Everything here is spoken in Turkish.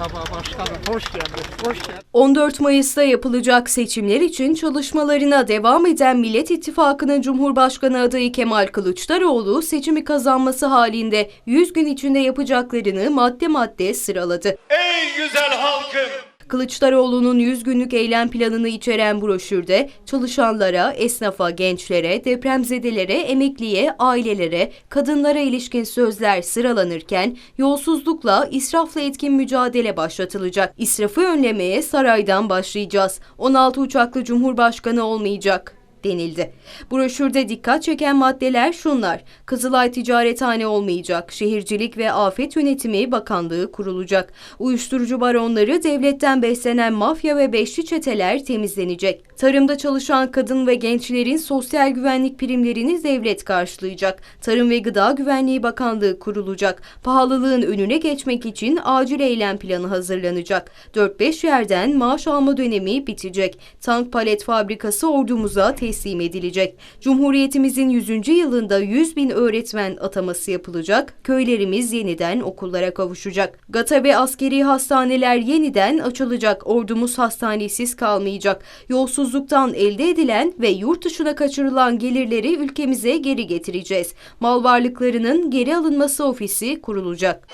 Merhaba başkanım, hoş geldin. Hoş geldin. 14 Mayıs'ta yapılacak seçimler için çalışmalarına devam eden Millet İttifakı'nın Cumhurbaşkanı adayı Kemal Kılıçdaroğlu seçimi kazanması halinde 100 gün içinde yapacaklarını madde madde sıraladı. Ey güzel halkım! Kılıçdaroğlu'nun 100 günlük eylem planını içeren broşürde çalışanlara, esnafa, gençlere, depremzedelere, emekliye, ailelere, kadınlara ilişkin sözler sıralanırken yolsuzlukla, israfla etkin mücadele başlatılacak. İsrafı önlemeye saraydan başlayacağız. 16 uçaklı Cumhurbaşkanı olmayacak denildi. Broşürde dikkat çeken maddeler şunlar. Kızılay Ticarethane olmayacak. Şehircilik ve Afet Yönetimi Bakanlığı kurulacak. Uyuşturucu baronları devletten beslenen mafya ve beşli çeteler temizlenecek. Tarımda çalışan kadın ve gençlerin sosyal güvenlik primlerini devlet karşılayacak. Tarım ve Gıda Güvenliği Bakanlığı kurulacak. Pahalılığın önüne geçmek için acil eylem planı hazırlanacak. 4-5 yerden maaş alma dönemi bitecek. Tank palet fabrikası ordumuza teslim edilecek. Cumhuriyetimizin 100. yılında 100 bin öğretmen ataması yapılacak. Köylerimiz yeniden okullara kavuşacak. Gata ve askeri hastaneler yeniden açılacak. Ordumuz hastanesiz kalmayacak. Yolsuzluktan elde edilen ve yurt dışına kaçırılan gelirleri ülkemize geri getireceğiz. Mal varlıklarının geri alınması ofisi kurulacak.